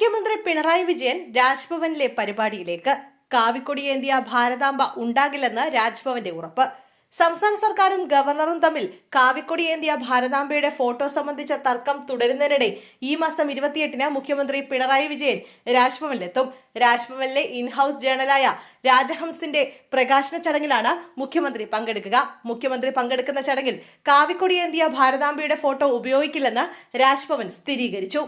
മുഖ്യമന്ത്രി പിണറായി വിജയൻ രാജ്ഭവനിലെ പരിപാടിയിലേക്ക്. കാവിക്കൊടിയേന്തിയ ഭാരതാംബ ഉണ്ടാകില്ലെന്ന് രാജ്ഭവന്റെ ഉറപ്പ്. സംസ്ഥാന സർക്കാരും ഗവർണറും തമ്മിൽ കാവിക്കൊടിയേന്തിയ ഭാരതാംബയുടെ ഫോട്ടോ സംബന്ധിച്ച തർക്കം തുടരുന്നതിനിടെ ഈ മാസം ഇരുപത്തിയെട്ടിന് മുഖ്യമന്ത്രി പിണറായി വിജയൻ രാജ്ഭവനിലെത്തും. രാജ്ഭവനിലെ ഇൻഹൌസ് ജേണലായ രാജഹംസിന്റെ പ്രകാശന ചടങ്ങിലാണ് മുഖ്യമന്ത്രി പങ്കെടുക്കുക. മുഖ്യമന്ത്രി പങ്കെടുക്കുന്ന ചടങ്ങിൽ കാവിക്കൊടിയേന്തിയ ഭാരതാംബയുടെ ഫോട്ടോ ഉപയോഗിക്കില്ലെന്ന് രാജ്ഭവൻ സ്ഥിരീകരിച്ചു.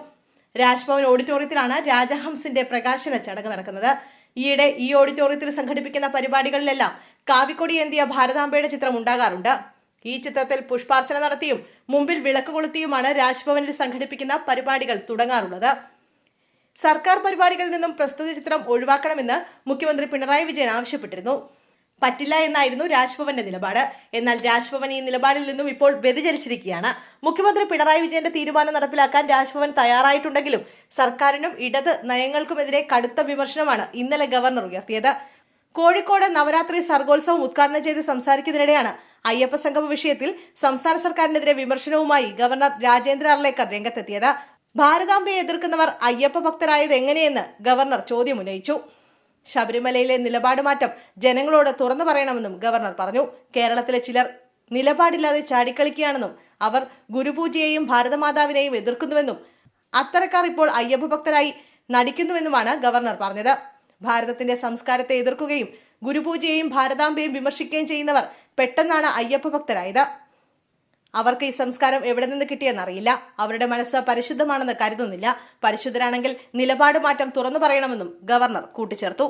രാജ്ഭവൻ ഓഡിറ്റോറിയത്തിലാണ് രാജഹംസിന്റെ പ്രകാശന ചടങ്ങ് നടക്കുന്നത്. ഈയിടെ ഈ ഓഡിറ്റോറിയത്തിൽ സംഘടിപ്പിക്കുന്ന പരിപാടികളിലെല്ലാം കാവിക്കൊടി എന്തിയ ഭാരതാംബയുടെ ചിത്രം ഉണ്ടാകാറുണ്ട്. ഈ ചിത്രത്തിൽ പുഷ്പാർച്ചന നടത്തിയും മുമ്പിൽ വിളക്ക് കൊളുത്തിയുമാണ് രാജ്ഭവനിൽ സംഘടിപ്പിക്കുന്ന പരിപാടികൾ തുടങ്ങാറുള്ളത്. സർക്കാർ പരിപാടികളിൽ നിന്നും പ്രസ്തുത ചിത്രം ഒഴിവാക്കണമെന്ന് മുഖ്യമന്ത്രി പിണറായി വിജയൻ ആവശ്യപ്പെട്ടിരുന്നു. പറ്റില്ല എന്നായിരുന്നു രാജ്ഭവന്റെ നിലപാട്. എന്നാൽ രാജ്ഭവൻ ഈ നിലപാടിൽ നിന്നും ഇപ്പോൾ വ്യതിചലിച്ചിരിക്കുകയാണ്. മുഖ്യമന്ത്രി പിണറായി വിജയന്റെ തീരുമാനം നടപ്പിലാക്കാൻ രാജ്ഭവൻ തയ്യാറായിട്ടുണ്ടെങ്കിലും സർക്കാരിനും ഇടത് നയങ്ങൾക്കുമെതിരെ കടുത്ത വിമർശനമാണ് ഇന്നലെ ഗവർണർ ഉയർത്തിയത്. കോഴിക്കോട് നവരാത്രി സർഗോത്സവം ഉദ്ഘാടനം ചെയ്ത് സംസാരിക്കുന്നതിനിടെയാണ് അയ്യപ്പ സംഗമ വിഷയത്തിൽ സംസ്ഥാന സർക്കാരിനെതിരെ വിമർശനവുമായി ഗവർണർ രാജേന്ദ്ര അർലേക്കർ രംഗത്തെത്തിയത്. ഭാരതാംബയെ എതിർക്കുന്നവർ അയ്യപ്പ ഭക്തരായത് എങ്ങനെയെന്ന് ഗവർണർ ചോദ്യമുന്നയിച്ചു ശബരിമലയിലെ നിലപാട് മാറ്റം ജനങ്ങളോട് തുറന്നു പറയണമെന്നും ഗവർണർ പറഞ്ഞു. കേരളത്തിലെ ചിലർ നിലപാടില്ലാതെ ചാടിക്കളിക്കുകയാണെന്നും അവർ ഗുരുപൂജയെയും ഭാരതമാതാവിനെയും എതിർക്കുന്നുവെന്നും അത്തരക്കാർ ഇപ്പോൾ അയ്യപ്പ ഭക്തരായി നടിക്കുന്നുവെന്നുമാണ് ഗവർണർ പറഞ്ഞത്. ഭാരതത്തിന്റെ സംസ്കാരത്തെ എതിർക്കുകയും ഗുരുപൂജയെയും ഭാരതാംബയും വിമർശിക്കുകയും ചെയ്യുന്നവർ പെട്ടെന്നാണ് അയ്യപ്പ ഭക്തരായത്. അവർക്ക് ഈ സംസ്കാരം എവിടെ നിന്ന് കിട്ടിയെന്നറിയില്ല അവരുടെ മനസ്സ് പരിശുദ്ധമാണെന്ന് കരുതുന്നില്ല. പരിശുദ്ധരാണെങ്കിൽ നിലപാട് മാറ്റം തുറന്നു പറയണമെന്നും ഗവർണർ കൂട്ടിച്ചേർത്തു.